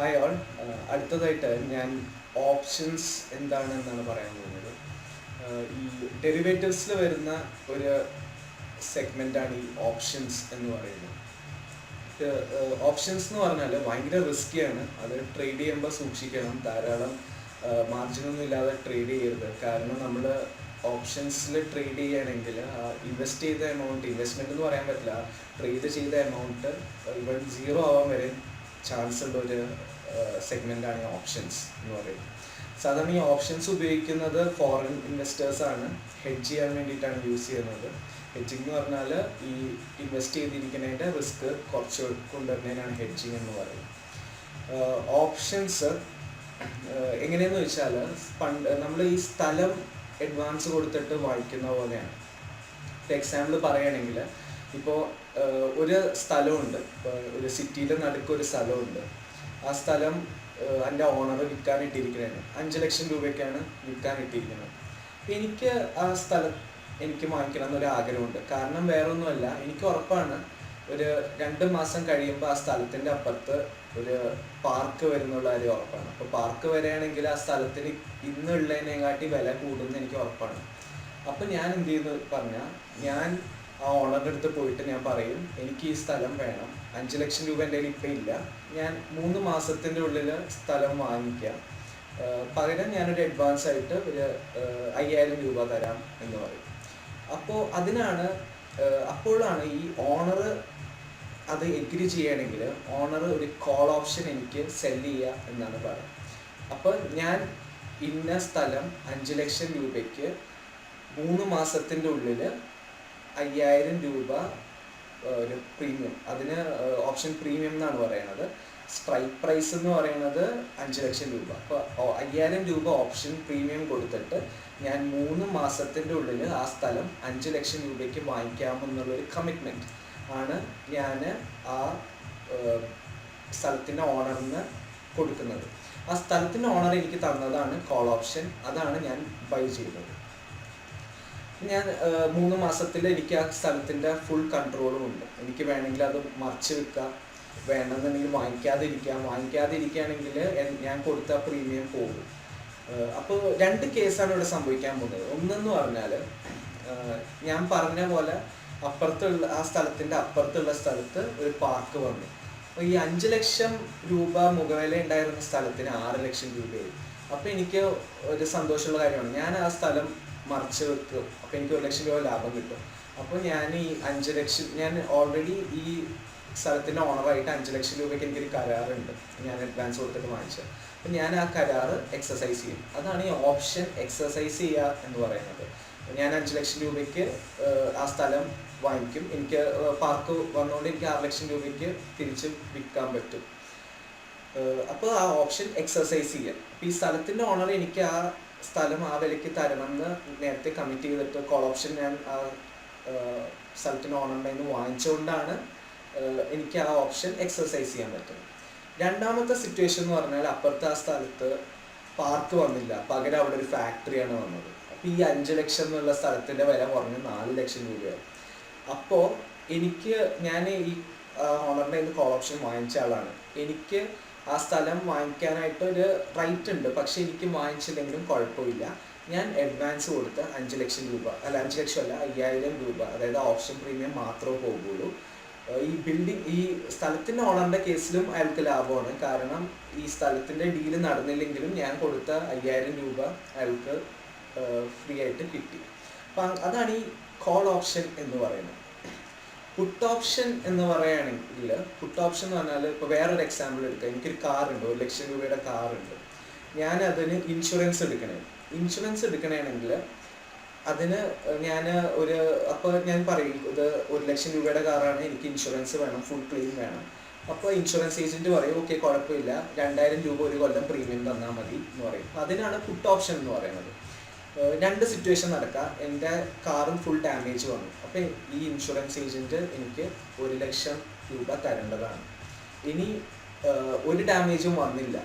Hi all അടുത്തതായിട്ട് ഞാൻ options എന്താണെന്നാണ് പറയാൻ പോകുന്നത്. ഈ ഡെറിവേറ്റീവ്സിൽ വരുന്ന ഒരു സെഗ്മെന്റാണ് ഈ ഓപ്ഷൻസ് എന്ന് പറയുന്നത്. ഓപ്ഷൻസ് എന്ന് പറഞ്ഞാൽ ഭയങ്കര റിസ്ക്കിയാണ് അത് ട്രേഡ് ചെയ്യുമ്പോൾ സൂക്ഷിക്കണം. ധാരാളം മാർജിനൊന്നും ഇല്ലാതെ ട്രേഡ് ചെയ്യരുത്. കാരണം നമ്മൾ ഓപ്ഷൻസിൽ ട്രേഡ് ചെയ്യുകയാണെങ്കിൽ ഇൻവെസ്റ്റ് ചെയ്ത എമൗണ്ട് ഇൻവെസ്റ്റ്മെന്റ് എന്ന് പറയാൻ പറ്റില്ല. ട്രേഡ് ചെയ്ത എമൗണ്ട് ഇവൺ സീറോ ആവാൻ വരെ ചാൻസ് ഉള്ള ഒരു സെഗ്മെന്റാണ് ഈ ഓപ്ഷൻസ് എന്ന് പറയുന്നത്. സാധാരണ ഈ ഓപ്ഷൻസ് ഉപയോഗിക്കുന്നത് ഫോറിൻ ഇൻവെസ്റ്റേഴ്സാണ് ഹെഡ്ജ് ചെയ്യാൻ വേണ്ടിയിട്ടാണ് യൂസ് ചെയ്യുന്നത്. ഹെഡ്ജിങ് എന്ന് പറഞ്ഞാൽ ഈ ഇൻവെസ്റ്റ് ചെയ്തിരിക്കുന്നതിന്റെ റിസ്ക് കുറച്ച് കൊണ്ടുവരുന്നതിനാണ് ഹെഡ്ജിങ് എന്ന് പറയുന്നത്. ഓപ്ഷൻസ് എങ്ങനെയെന്ന് വെച്ചാൽ പണ്ട് നമ്മൾ ഈ സ്ഥലം അഡ്വാൻസ് കൊടുത്തിട്ട് വായിക്കുന്ന പോലെയാണ്. എക്സാമ്പിൾ പറയുകയാണെങ്കിൽ ഇപ്പോൾ ഒരു സ്ഥലമുണ്ട്. ഒരു സിറ്റിയുടെ നടുക്ക് ഒരു സ്ഥലമുണ്ട്. ആ സ്ഥലം എന്റെ ഓണർ വിൽക്കാൻ ഇട്ടിരിക്കുന്നത് അഞ്ച് ലക്ഷം രൂപയ്ക്കാണ് വിൽക്കാൻ ഇട്ടിരിക്കുന്നത്. അപ്പോൾ എനിക്ക് ആ സ്ഥലം എനിക്ക് വാങ്ങിക്കണം എന്നൊരു ആഗ്രഹമുണ്ട്. കാരണം വേറൊന്നുമല്ല എനിക്ക് ഉറപ്പാണ് ഒരു രണ്ട് മാസം കഴിയുമ്പോൾ ആ സ്ഥലത്തിന്റെ അപ്പുറത്ത് ഒരു പാർക്ക് വരുന്നുള്ള കാര്യം ഉറപ്പാണ്. അപ്പോൾ പാർക്ക് വരികയാണെങ്കിൽ ആ സ്ഥലത്തിന് ഇന്നുള്ളതിനെക്കാട്ടി വില കൂടുമെന്ന് എനിക്ക് ഉറപ്പാണ്. അപ്പം ഞാൻ എന്ത് ചെയ്യുന്നു പറഞ്ഞാൽ ഞാൻ ആ ഓണറിന്റെ അടുത്ത് പോയിട്ട് ഞാൻ പറയും എനിക്ക് ഈ സ്ഥലം വേണം. അഞ്ച് ലക്ഷം രൂപ എന്റെ കയ്യിൽ ഇപ്പം ഇല്ല. ഞാൻ മൂന്ന് മാസത്തിന്റെ ഉള്ളിൽ സ്ഥലം വാങ്ങിക്കാം. പകരം ഞാനൊരു അഡ്വാൻസ് ആയിട്ട് ഒരു അയ്യായിരം രൂപ തരാം എന്ന് പറയും. അപ്പോൾ അതിനാണ് അപ്പോഴാണ് ഈ ഓണർ അത് എഗ്രി ചെയ്യണമെങ്കിൽ ഓണർ ഒരു കോൾ ഓപ്ഷൻ എനിക്ക് സെൽ ചെയ്യുക എന്നാണ് പറയുന്നത്. അപ്പോൾ ഞാൻ ഇന്ന സ്ഥലം അഞ്ച് ലക്ഷം രൂപയ്ക്ക് മൂന്ന് മാസത്തിന്റെ ഉള്ളിൽ അയ്യായിരം രൂപ ഒരു പ്രീമിയം അതിന് ഓപ്ഷൻ പ്രീമിയം എന്നാണ് പറയുന്നത്. സ്ട്രൈക്ക് പ്രൈസ് എന്ന് പറയുന്നത് അഞ്ച് ലക്ഷം രൂപ. അപ്പോൾ അയ്യായിരം രൂപ ഓപ്ഷൻ പ്രീമിയം കൊടുത്തിട്ട് ഞാൻ മൂന്ന് മാസത്തിന്റെ ഉള്ളിൽ ആ സ്ഥലം അഞ്ച് ലക്ഷം രൂപയ്ക്ക് വാങ്ങിക്കാമെന്നുള്ളൊരു കമ്മിറ്റ്മെന്റ് ആണ് ഞാൻ ആ സ്ഥലത്തിന്റെ ഓണറിന് കൊടുക്കുന്നത്. ആ സ്ഥലത്തിന്റെ ഓണർ എനിക്ക് തന്നതാണ് കോൾ ഓപ്ഷൻ അതാണ് ഞാൻ ബൈ ചെയ്തത്. ഞാൻ മൂന്ന് മാസത്തിൽ എനിക്ക് ആ സ്ഥലത്തിന്റെ ഫുൾ കൺട്രോളും ഉണ്ട്. എനിക്ക് വേണമെങ്കിൽ അത് മറിച്ച് വെക്കാം. വേണമെന്നുണ്ടെങ്കിൽ വാങ്ങിക്കാതെ ഇരിക്കാം വാങ്ങിക്കാതെ ഇരിക്കുകയാണെങ്കിൽ ഞാൻ കൊടുത്ത പ്രീമിയം പോകും. അപ്പോൾ രണ്ട് കേസാണ് ഇവിടെ സംഭവിക്കാൻ പോകുന്നത്. ഒന്നെന്ന് പറഞ്ഞാൽ ഞാൻ പറഞ്ഞ പോലെ അപ്പുറത്തുള്ള ആ സ്ഥലത്തിന്റെ അപ്പുറത്തുള്ള സ്ഥലത്ത് ഒരു പാർക്ക് വന്നു. അപ്പോൾ ഈ അഞ്ച് ലക്ഷം രൂപ മുഖവില ഉണ്ടായിരുന്ന സ്ഥലത്തിന് ആറ് ലക്ഷം രൂപയായി. അപ്പോൾ എനിക്ക് ഒരു സന്തോഷമുള്ള കാര്യമാണ്. ഞാൻ ആ സ്ഥലം മറിച്ച് വെക്കും. അപ്പോൾ എനിക്ക് ഒരു ലക്ഷം രൂപ ലാഭം കിട്ടും. അപ്പോൾ ഞാൻ ഈ അഞ്ച് ലക്ഷം ഞാൻ ഓൾറെഡി ഈ സ്ഥലത്തിന്റെ ഓണറായിട്ട് അഞ്ച് ലക്ഷം രൂപയ്ക്ക് എനിക്കൊരു കരാറുണ്ട്. ഞാൻ അഡ്വാൻസ് കൊടുത്തിട്ട് വാങ്ങിച്ചത്. അപ്പം ഞാൻ ആ കരാറ് എക്സസൈസ് ചെയ്യും. അതാണ് ഈ ഓപ്ഷൻ എക്സസൈസ് ചെയ്യുക എന്ന് പറയുന്നത്. ഞാൻ അഞ്ച് ലക്ഷം രൂപയ്ക്ക് ആ സ്ഥലം വാങ്ങിക്കും. എനിക്ക് പാർക്ക് വന്നുകൊണ്ട് എനിക്ക് ആറ് ലക്ഷം രൂപയ്ക്ക് തിരിച്ച് വിൽക്കാൻ പറ്റും. അപ്പോൾ ആ ഓപ്ഷൻ എക്സസൈസ് ചെയ്യാം. അപ്പോൾ ഈ സ്ഥലത്തിന്റെ ഓണർ എനിക്ക് ആ സ്ഥലം ആ വിലയ്ക്ക് തരുമെന്ന് നേരത്തെ കമ്മിറ്റ് ചെയ്തിട്ട് കോൾ ഓപ്ഷൻ ഞാൻ ആ സ്ഥലത്തിന്റെ ഓണറിന്റെ നിന്ന് വാങ്ങിച്ചുകൊണ്ടാണ് എനിക്ക് ആ ഓപ്ഷൻ എക്സസൈസ് ചെയ്യാൻ പറ്റുന്നത്. രണ്ടാമത്തെ സിറ്റുവേഷൻ എന്ന് പറഞ്ഞാൽ അപ്പുറത്തെ ആ സ്ഥലത്ത് പാർക്ക് വന്നില്ല. പകരം അവിടെ ഒരു ഫാക്ടറിയാണ് വന്നത്. അപ്പോൾ ഈ അഞ്ച് ലക്ഷം എന്നുള്ള സ്ഥലത്തിന്റെ വില കുറഞ്ഞ് നാല് ലക്ഷം രൂപയാണ് അപ്പോൾ എനിക്ക് ഞാൻ ഈ ഓണറിന്റെ കോൾ ഓപ്ഷൻ വാങ്ങിച്ച ആളാണ്. എനിക്ക് ആ സ്ഥലം വാങ്ങിക്കാനായിട്ട് ഒരു റൈറ്റ് ഉണ്ട്. പക്ഷെ എനിക്ക് വാങ്ങിച്ചില്ലെങ്കിലും കുഴപ്പമില്ല. ഞാൻ അഡ്വാൻസ് കൊടുത്ത് അഞ്ച് ലക്ഷം രൂപ അല്ല അഞ്ച് ലക്ഷം അല്ല അയ്യായിരം രൂപ അതായത് ഓപ്ഷൻ പ്രീമിയം മാത്രമേ പോകുള്ളൂ ഈ ബിൽഡിംഗ് ഈ സ്ഥലത്തിന്റെ ഓണറിന്റെ കേസിലും അയാൾക്ക് ലാഭമാണ്. കാരണം ഈ സ്ഥലത്തിന്റെ ഡീൽ നടന്നില്ലെങ്കിലും ഞാൻ കൊടുത്ത അയ്യായിരം രൂപ അയാൾക്ക് ഫ്രീ ആയിട്ട് കിട്ടി. അപ്പം അതാണ് ഈ കോൾ ഓപ്ഷൻ എന്ന് പറയുന്നത്. പുട്ട് ഓപ്ഷൻ എന്ന് പറയുകയാണെങ്കിൽ പുട്ട് ഓപ്ഷൻ എന്ന് പറഞ്ഞാൽ ഇപ്പോൾ വേറൊരു എക്സാമ്പിൾ എടുക്കാം. എനിക്കൊരു കാർ ഉണ്ട് ഒരു ലക്ഷം രൂപയുടെ കാർ ഉണ്ട്. ഞാൻ അതിന് ഇൻഷുറൻസ് എടുക്കണേ. ഇൻഷുറൻസ് എടുക്കണമെങ്കിൽ അതിന് ഞാൻ ഒരു അപ്പോൾ ഞാൻ പറയും ഇത് ഒരു ലക്ഷം രൂപയുടെ കാറാണ് എനിക്ക് ഇൻഷുറൻസ് വേണം ഫുൾ ക്ലെയിം വേണം. അപ്പോൾ ഇൻഷുറൻസ് ഏജന്റ് പറയും ഓക്കെ കുഴപ്പമില്ല. രണ്ടായിരം രൂപ ഒരു കൊല്ലം പ്രീമിയം തന്നാൽ മതി എന്ന് പറയും. അതിനാണ് പുട്ട് ഓപ്ഷൻ എന്ന് പറയുന്നത്. രണ്ട് സിറ്റുവേഷൻ നടക്കാം. എന്റെ കാറും ഫുൾ ഡാമേജ് വന്നു. അപ്പം ഈ ഇൻഷുറൻസ് ഏജന്റ് എനിക്ക് ഒരു ലക്ഷം രൂപ തരേണ്ടതാണ്. ഇനി ഒരു ഡാമേജും വന്നില്ല.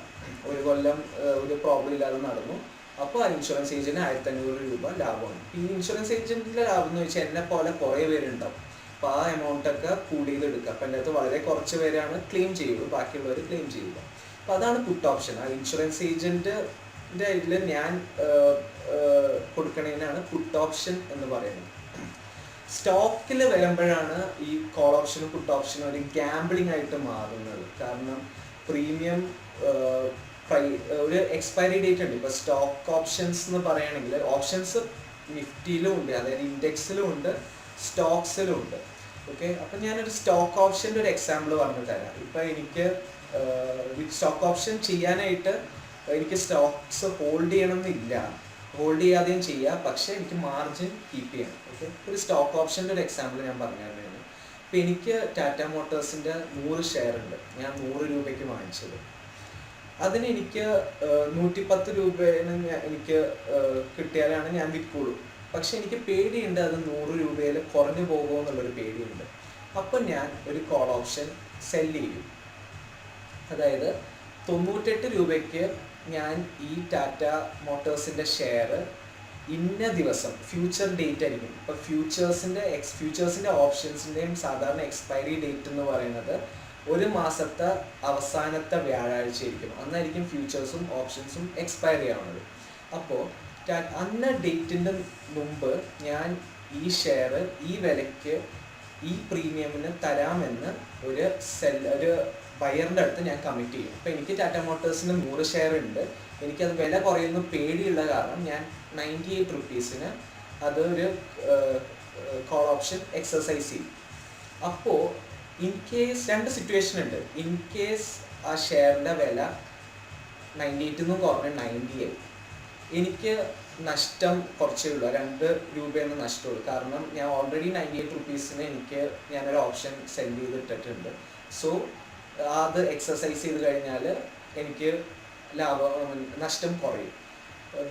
ഒരു കൊല്ലം ഒരു പ്രോബ്ലം ഇല്ലാതെ നടന്നു. അപ്പോൾ ആ ഇൻഷുറൻസ് ഏജന്റിന് ആയിരത്തി അഞ്ഞൂറ് രൂപ ലാഭമാണ്. ഈ ഇൻഷുറൻസ് ഏജന്റിന്റെ ലാഭം എന്ന് വെച്ചാൽ എന്നെ പോലെ കുറേ പേരുണ്ടാവും. അപ്പോൾ ആ എമൗണ്ടൊക്കെ കൂടി ചെയ്ത് എടുക്കുക. അപ്പം എന്റെ അടുത്ത് വളരെ കുറച്ച് പേരാണ് ക്ലെയിം ചെയ്യുള്ളൂ ബാക്കിയുള്ളവർ ക്ലെയിം ചെയ്യുക. അപ്പോൾ അതാണ് പുട്ട് ഓപ്ഷൻ ആ ഇൻഷുറൻസ് ഏജന്റിന്റെ ഇതിൽ ഞാൻ കൊടുക്കണതിനാണ് പുട്ട് ഓപ്ഷൻ എന്ന് പറയുന്നത്. സ്റ്റോക്കിൽ വരുമ്പോഴാണ് ഈ കോൾ ഓപ്ഷനും പുട്ട് ഓപ്ഷനും ഒരു ഗാംബ്ലിംഗ് ആയിട്ട് മാറുന്നത്. കാരണം പ്രീമിയം ഒരു എക്സ്പയറി ഡേറ്റ് ഉണ്ട്. ഇപ്പോൾ സ്റ്റോക്ക് ഓപ്ഷൻസ് എന്ന് പറയുകയാണെങ്കിൽ ഓപ്ഷൻസ് നിഫ്റ്റിയിലും ഉണ്ട് അതായത് ഇൻഡെക്സിലും ഉണ്ട് സ്റ്റോക്സിലും ഉണ്ട്. ഓക്കെ? അപ്പം ഞാനൊരു സ്റ്റോക്ക് ഓപ്ഷന്റെ ഒരു എക്സാമ്പിൾ പറഞ്ഞു തരാം ഇപ്പം എനിക്ക് സ്റ്റോക്ക് ഓപ്ഷൻ ചെയ്യാനായിട്ട് എനിക്ക് സ്റ്റോക്സ് ഹോൾഡ് ചെയ്യണമെന്നില്ല. ഹോൾഡ് ചെയ്യാതെയും ചെയ്യാം. പക്ഷേ എനിക്ക് മാർജിൻ കീപ്പ് ചെയ്യണം. ഓക്കെ ഒരു സ്റ്റോക്ക് ഓപ്ഷന്റെ ഒരു എക്സാമ്പിൾ ഞാൻ പറഞ്ഞു തരുന്നതാണ് ഇപ്പം എനിക്ക് ടാറ്റ മോട്ടോഴ്സിന്റെ നൂറ് ഷെയർ ഉണ്ട്. ഞാൻ നൂറ് രൂപയ്ക്ക് വാങ്ങിച്ചത്. അതിന് എനിക്ക് നൂറ്റിപ്പത്ത് രൂപേന് എനിക്ക് കിട്ടിയാലാണ് ഞാൻ വിൽക്കുള്ളൂ. പക്ഷെ എനിക്ക് പേടിയുണ്ട് അത് നൂറ് രൂപയിൽ കുറഞ്ഞു പോകുമോ എന്നുള്ളൊരു പേടിയുണ്ട്. അപ്പം ഞാൻ ഒരു കോൾ ഓപ്ഷൻ സെൽ ചെയ്യും അതായത് തൊണ്ണൂറ്റെട്ട് രൂപയ്ക്ക് ഞാൻ ഈ ടാറ്റ മോട്ടോഴ്സിന്റെ ഷെയർ ഇന്ന ദിവസം ഫ്യൂച്ചർ ഡേറ്റ് ആയിരിക്കും. ഇപ്പോൾ ഫ്യൂച്ചേഴ്സിന്റെ എക്സ് ഫ്യൂച്ചേഴ്സിന്റെ ഓപ്ഷൻസിന്റെയും സാധാരണ എക്സ്പയറി ഡേറ്റ് എന്ന് പറയുന്നത് ഒരു മാസത്തെ അവസാനത്തെ വ്യാഴാഴ്ച ആയിരിക്കും അന്നായിരിക്കും ഫ്യൂച്ചേഴ്സും ഓപ്ഷൻസും എക്സ്പയർ ചെയ്യാവുന്നത് അപ്പോൾ അന്ന ഡേറ്റിന്റെ മുമ്പ് ഞാൻ ഈ ഷെയർ ഈ വിലയ്ക്ക് ഈ പ്രീമിയമിന് തരാമെന്ന് ഒരു സെൽ ഒരു ബയറിന്റെ അടുത്ത് ഞാൻ കമ്മിറ്റ് ചെയ്യും. അപ്പോൾ എനിക്ക് ടാറ്റ മോട്ടോഴ്സിന് നൂറ് ഷെയർ ഉണ്ട്. എനിക്കത് വില കുറയുന്ന പേടിയുള്ള കാരണം ഞാൻ നയന്റി എയ്റ്റ് റുപ്പീസിന് അത് ഒരു കോൾ ഓപ്ഷൻ എക്സസൈസ് ചെയ്യും. അപ്പോൾ ഇൻ കേസ് രണ്ട് സിറ്റുവേഷൻ ഉണ്ട്. ഇൻ കേസ് ആ ഷെയറിന്റെ വില നയന്റി എയ്റ്റിൽ നിന്നും കുറഞ്ഞ് നയന്റി എയ്റ്റ് എനിക്ക് നഷ്ടം കുറച്ചേ ഉള്ളൂ. രണ്ട് രൂപയാണ് നഷ്ടമുള്ളൂ. കാരണം ഞാൻ ഓൾറെഡി നയന്റി എയ്റ്റ് റുപ്പീസിന് എനിക്ക് ഞാനൊരു ഓപ്ഷൻ സെൻഡ് ചെയ്തിട്ടിട്ടുണ്ട്. സോ അത് എക്സസൈസ് ചെയ്ത് കഴിഞ്ഞാൽ എനിക്ക് ലാഭം നഷ്ടം കുറയും.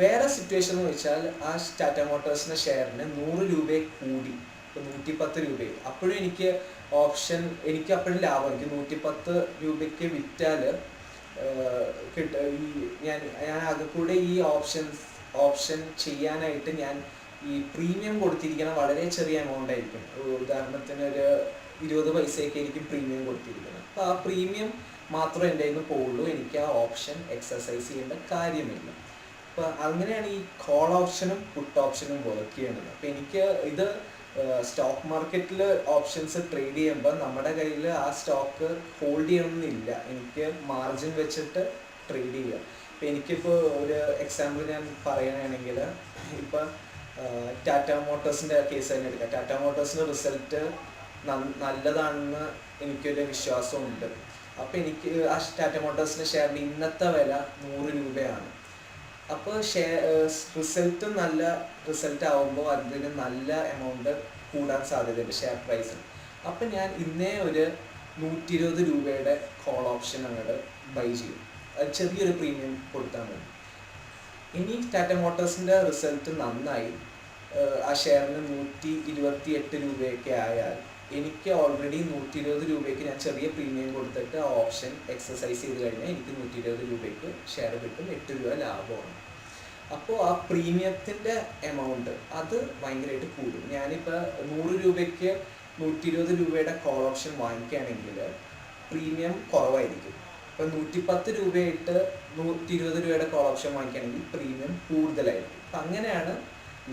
വേറെ സിറ്റുവേഷൻ എന്ന് വെച്ചാൽ ആ ടാറ്റ മോട്ടോഴ്സിന്റെ ഷെയറിന് നൂറ് രൂപ കൂടി ഇപ്പോൾ നൂറ്റിപ്പത്ത് രൂപയായി അപ്പോഴും എനിക്ക് ഓപ്ഷൻ എനിക്ക് അപ്പോഴും ലാഭം. എനിക്ക് നൂറ്റിപ്പത്ത് രൂപയ്ക്ക് വിറ്റാൽ കിട്ട ഈ ഞാൻ ഞാൻ ആകെ കൂടെ ഈ ഓപ്ഷൻസ് ഓപ്ഷൻ ചെയ്യാനായിട്ട് ഞാൻ ഈ പ്രീമിയം കൊടുത്തിരിക്കുന്ന വളരെ ചെറിയ എമൗണ്ട് ആയിരിക്കും. ഉദാഹരണത്തിന് ഒരു ഇരുപത് പൈസയൊക്കെ ആയിരിക്കും പ്രീമിയം കൊടുത്തിരിക്കുന്നത്. അപ്പോൾ ആ പ്രീമിയം മാത്രമേ എന്റെ കയ്യിൽ നിന്ന് പോവുള്ളൂ. എനിക്ക് ആ ഓപ്ഷൻ എക്സസൈസ് ചെയ്യേണ്ട കാര്യമില്ല. അപ്പോൾ അങ്ങനെയാണ് ഈ കോൾ ഓപ്ഷനും പുട്ട് ഓപ്ഷനും വർക്ക് ചെയ്യുന്നത് അപ്പോൾ എനിക്ക് ഇത് സ്റ്റോക്ക് മാർക്കറ്റിൽ ഓപ്ഷൻസ് ട്രേഡ് ചെയ്യുമ്പോൾ നമ്മുടെ കയ്യിൽ ആ സ്റ്റോക്ക് ഹോൾഡ് ചെയ്യണമെന്നില്ല. എനിക്ക് മാർജിൻ വെച്ചിട്ട് ട്രേഡ് ചെയ്യാം. ഇപ്പം എനിക്കിപ്പോൾ ഒരു എക്സാമ്പിൾ ഞാൻ പറയുകയാണെങ്കിൽ ഇപ്പം ടാറ്റ മോട്ടോഴ്സിന്റെ കേസ് തന്നെ എടുക്കാം. ടാറ്റ മോട്ടോഴ്സിന്റെ റിസൾട്ട് നല്ലതാണെന്ന് എനിക്കൊരു വിശ്വാസമുണ്ട്. അപ്പോൾ എനിക്ക് ആ ടാറ്റ മോട്ടോഴ്സിന്റെ ഷെയറിന്റെ ഇന്നത്തെ വില നൂറ് രൂപയാണ്. അപ്പോൾ ഷെയർ റിസൾട്ട് നല്ല റിസൾട്ട് ആവുമ്പോൾ അതിന് നല്ല എമൗണ്ട് കൂടാൻ സാധ്യതയുണ്ട് ഷെയർ പ്രൈസിന് അപ്പം ഞാൻ ഇന്നേ ഒരു നൂറ്റി ഇരുപത് രൂപയുടെ കോൾ ഓപ്ഷൻ അങ്ങോട്ട് ബൈ ചെയ്യും. ചെറിയൊരു പ്രീമിയം കൊടുത്താൽ മതി. ഇനി ടാറ്റ മോട്ടോഴ്സിന്റെ റിസൾട്ട് നന്നായി. ആ ഷെയറിന് നൂറ്റി ഇരുപത്തി എട്ട് രൂപയൊക്കെ ആയാൽ എനിക്ക് ഓൾറെഡി നൂറ്റി ഇരുപത് രൂപയ്ക്ക് ഞാൻ ചെറിയ പ്രീമിയം കൊടുത്തിട്ട് ആ ഓപ്ഷൻ എക്സസൈസ് ചെയ്ത് കഴിഞ്ഞാൽ എനിക്ക് നൂറ്റി ഇരുപത് രൂപയ്ക്ക് ഷെയർ കിട്ടും. എട്ട് രൂപ ലാഭമാണ്. അപ്പോൾ ആ പ്രീമിയത്തിന്റെ എമൗണ്ട് അത് ഭയങ്കരമായിട്ട് കൂടും. ഞാനിപ്പോൾ നൂറ് രൂപയ്ക്ക് നൂറ്റി ഇരുപത് രൂപയുടെ കോൾ ഓപ്ഷൻ വാങ്ങിക്കുകയാണെങ്കിൽ പ്രീമിയം കുറവായിരിക്കും. ഇപ്പം നൂറ്റിപ്പത്ത് രൂപയായിട്ട് നൂറ്റി ഇരുപത് രൂപയുടെ കോൾ ഓപ്ഷൻ വാങ്ങിക്കുകയാണെങ്കിൽ പ്രീമിയം കൂടുതലായിരിക്കും. അപ്പം അങ്ങനെയാണ്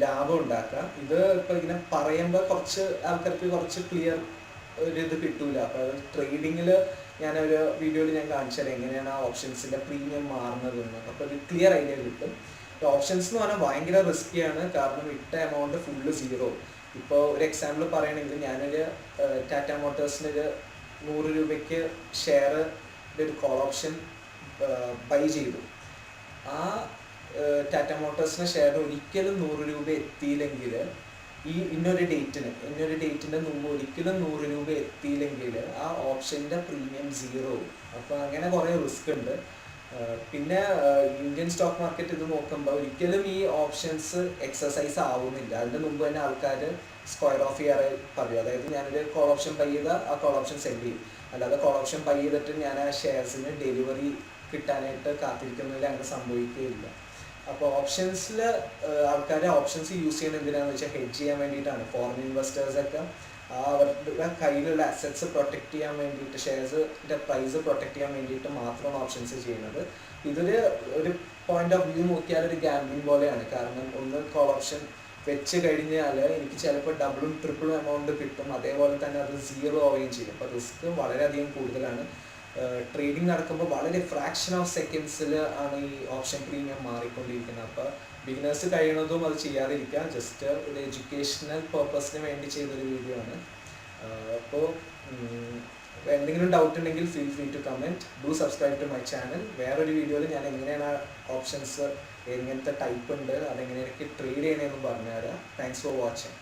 ലാഭം ഉണ്ടാക്കുക. ഇത് ഇപ്പം ഇങ്ങനെ പറയുമ്പോൾ കുറച്ച് ആൾക്കാർക്ക് കുറച്ച് ക്ലിയർ ഒരു ഇത് കിട്ടൂല. അപ്പോൾ ട്രേഡിങ്ങിൽ ഞാനൊരു വീഡിയോയിൽ ഞാൻ കാണിച്ചു തരാം. എങ്ങനെയാണ് ആ ഓപ്ഷൻസിന്റെ പ്രീമിയം മാറുന്നതെന്ന് അപ്പോൾ ഒരു ക്ലിയർ ഐഡിയ കിട്ടും. ഓപ്ഷൻസ് എന്ന് പറഞ്ഞാൽ ഭയങ്കര റിസ്ക്കിയാണ് കാരണം ഇട്ട എമൗണ്ട് ഫുള്ള് സീറോ ഇപ്പോൾ ഒരു എക്സാമ്പിൾ പറയുകയാണെങ്കിൽ ഞാനൊരു ടാറ്റ മോട്ടോഴ്സിന് ഒരു നൂറ് രൂപയ്ക്ക് ഷെയർ ഒരു കോൾ ഓപ്ഷൻ ബൈ ചെയ്തു. ആ ടാറ്റ മോട്ടോഴ്സിന്റെ ഷെയർ ഒരിക്കലും നൂറ് രൂപ എത്തിയില്ലെങ്കിൽ ഈ ഇന്നൊരു ഡേറ്റിന് ഇന്നൊരു ഡേറ്റിന്റെ മുമ്പ് ഒരിക്കലും നൂറ് രൂപ എത്തിയില്ലെങ്കിൽ ആ ഓപ്ഷന്റെ പ്രീമിയം സീറോ അപ്പോൾ അങ്ങനെ കുറേ റിസ്ക് ഉണ്ട്. പിന്നെ ഇന്ത്യൻ സ്റ്റോക്ക് മാർക്കറ്റ് ഇത് നോക്കുമ്പോൾ ഒരിക്കലും ഈ ഓപ്ഷൻസ് എക്സസൈസ് ആവുന്നില്ല. അതിന് മുമ്പ് തന്നെ ആൾക്കാർ സ്ക്വയർ ഓഫ് ഇയർ പറയും. അതായത് ഞാനൊരു കോൾ ഓപ്ഷൻ ബൈ ചെയ്താൽ ആ കോൾ ഓപ്ഷൻ സെൻഡ് ചെയ്യും. അല്ലാതെ കൊളക്ഷൻ ബൈ ചെയ്തിട്ട് ഞാൻ ആ ഷെയർസിന് ഡെലിവറി കിട്ടാനായിട്ട് കാത്തിരിക്കുന്നതിൽ അങ്ങനെ സംഭവിക്കുകയില്ല. അപ്പോൾ ഓപ്ഷൻസിൽ ആൾക്കാർ ഓപ്ഷൻസ് യൂസ് ചെയ്യുന്നത് എന്തിനാണെന്ന് വെച്ചാൽ ഹെഡ്ജ് ചെയ്യാൻ വേണ്ടിയിട്ടാണ്. ഫോറിൻ ഇൻവെസ്റ്റേഴ്സൊക്കെ അവരുടെ കയ്യിലുള്ള അസറ്റ്സ് പ്രൊട്ടക്ട് ചെയ്യാൻ വേണ്ടിയിട്ട് ഷെയർസിന്റെ പ്രൈസ് പ്രൊട്ടക്ട് ചെയ്യാൻ വേണ്ടിയിട്ട് മാത്രമാണ് ഓപ്ഷൻസ് ചെയ്യുന്നത്. ഇതൊരു ഒരു പോയിന്റ് ഓഫ് വ്യൂ നോക്കിയാൽ ഒരു ഗാംബ്ലിംഗ് പോലെയാണ്. കാരണം ഒന്ന് കോൾ ഓപ്ഷൻ വെച്ച് കഴിഞ്ഞാൽ എനിക്ക് ചിലപ്പോൾ ഡബിളും ട്രിപ്പിളും എമൗണ്ട് കിട്ടും. അതേപോലെ തന്നെ അത് സീറോ ആവുകയും ചെയ്യും. അപ്പോൾ റിസ്ക് വളരെയധികം കൂടുതലാണ്. ട്രേഡിംഗ് നടക്കുമ്പോൾ വളരെ ഫ്രാക്ഷൻ ഓഫ് സെക്കൻഡ്സിൽ ആണ് ഈ ഓപ്ഷൻ പ്രീമിയം മാറിക്കൊണ്ടിരിക്കുന്നത്. അപ്പോൾ ബിഗിനേഴ്സ് കഴിയണതും അത് ചെയ്യാതിരിക്കുക. ജസ്റ്റ് ഒരു എഡ്യൂക്കേഷണൽ പർപ്പസിന് വേണ്ടി ചെയ്തൊരു വീഡിയോ ആണ്. അപ്പോൾ എന്തെങ്കിലും ഡൗട്ട് ഉണ്ടെങ്കിൽ feel free to comment do subscribe to my channel വേറൊരു വീഡിയോയിൽ ഞാൻ എങ്ങനെയാണ് ആ ഓപ്ഷൻസ് എങ്ങനത്തെ ടൈപ്പ് ഉണ്ട് അതെങ്ങനെയൊക്കെ ട്രേഡ് ചെയ്യണമെന്ന് പറഞ്ഞുതരാം. Thanks for watching